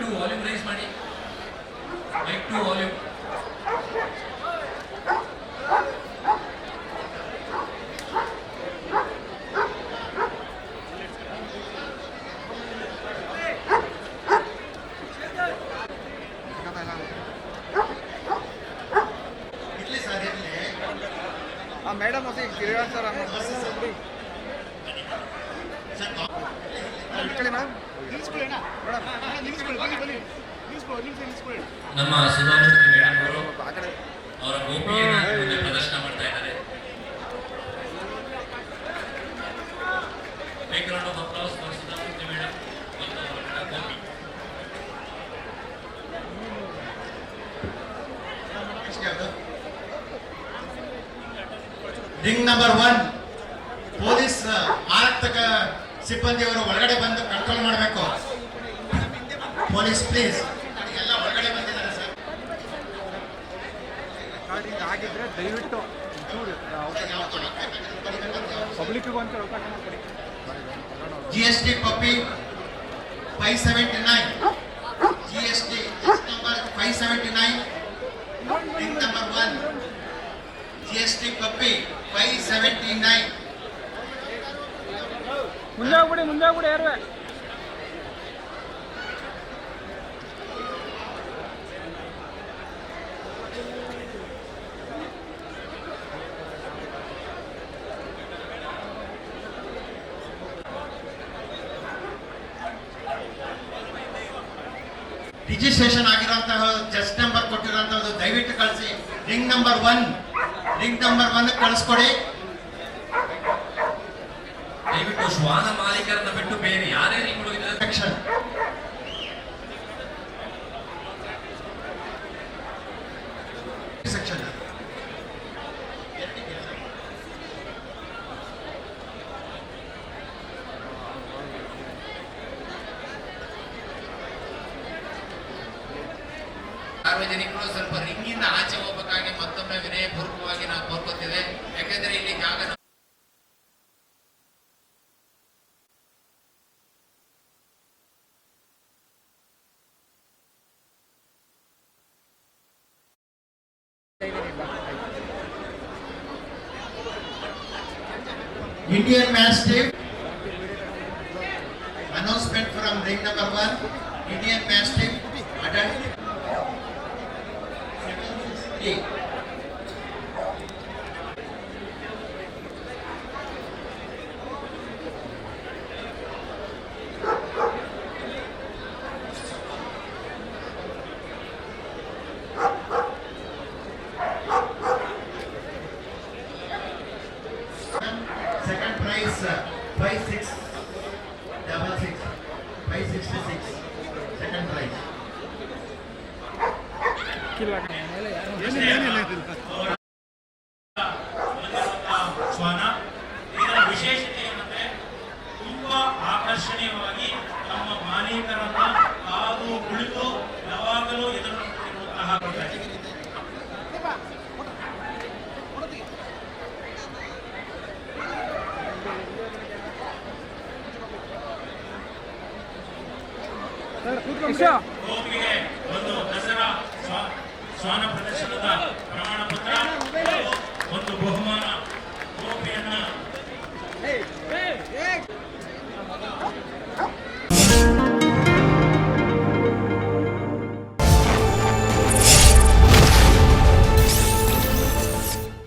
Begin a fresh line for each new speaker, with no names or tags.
To volume raise ಮಾಡಿ mic to volume madam ಅದೇ Giriraj sir. ಅನ್ನೋ ಸರ್ ಮ್ಯಾಮ್
ನಮ್ಮ ಸುಧಾಮೂರ್ತಿ ಮೇಡಮ್ ಅವರು ಅವರ ಗೋಪಿಯನ್ನು ಪ್ರದರ್ಶನ ಮಾಡ್ತಾ ಇದ್ದಾರೆ. ಸುಧಾಮೂರ್ತಿ ಮೇಡಮ್ ಮತ್ತು ಅವರ Gopi.
Ring number one police ಆರಕ್ಷಕ ಸಿಬ್ಬಂದಿಯವರು ಒಳಗಡೆ ಬಂದು ಕಂಟ್ರೋಲ್ ಮಾಡಬೇಕು. Police please. ಎಲ್ಲ ಒಳಗಡೆ ಬಂದಿದ್ದಾರೆ ಸರ್.
ರೆಕಾರ್ಡಿಂಗ್ ಆಗಿದ್ರೆ ದಯವಿಟ್ಟು ಪಬ್ಲಿಕ್ಗೆ ಅವಕಾಶ
ಜಿ ಎಸ್ ಟಿ ಪಪ್ಪಿ five seventy nine G S T number five seventy nine number one G S T ಪಪ್ಪಿ ಫೈವ್ ಸೆವೆಂಟಿ ನೈನ್
ಮುಂದೆ ಮುಂದಾಗ್ಬಿಡಿ ಮುಂದೆ ಹೋಗ್ಬಿಡಿ ಯಾರು
ರಿಜಿಸ್ಟ್ರೇಷನ್ ಆಗಿರುವಂತಹ ಜಸ್ಟ್ ನಂಬರ್ ಕೊಟ್ಟಿರುವಂತಹದ್ದು ದಯವಿಟ್ಟು ಕಳಿಸಿ. Ring number one ring number one ಕಳಿಸ್ಕೊಡಿ
ದಯವಿಟ್ಟು ಶ್ವಾನ ಮಾಲೀಕರನ್ನ ಬಿಟ್ಟು ಬೇರೆ ಯಾರೇ ಇದ್ದಾರೆ
ಸೆಕ್ಷನ್ ಸೆಕ್ಷನ್
ಸಾರ್ವಜನಿಕರು ಸ್ವಲ್ಪ ರಿಂಗಿಂದ ಆಚೆ ಹೋಗಬೇಕಾಗಿ ಮತ್ತೊಮ್ಮೆ ವಿನಯಪೂರ್ವಕವಾಗಿ ನಾವು ಕೋರ್ಕೋತೇವೆ ಯಾಕಂದ್ರೆ ಇಲ್ಲಿ ಜಾಗ
Indian Mastiff. Announcement from ring number one. Indian Mastiff. Adult. Eight. Second prize, uh, five six, double six, five sixty six. Second prize.
ಶ್ವಾನ ಇದರ ವಿಶೇಷತೆ ಏನಂದ್ರೆ ತುಂಬಾ ಆಕರ್ಷಣೀಯವಾಗಿ ನಮ್ಮ ಮಾಲೀಕರನ್ನ ಒಂದು ದಸರಾ ಸ್ಥಾನ ಪ್ರದರ್ಶನದ ಪ್ರಮಾಣ ಪತ್ರ ಒಂದು ಬಹುಮಾನ.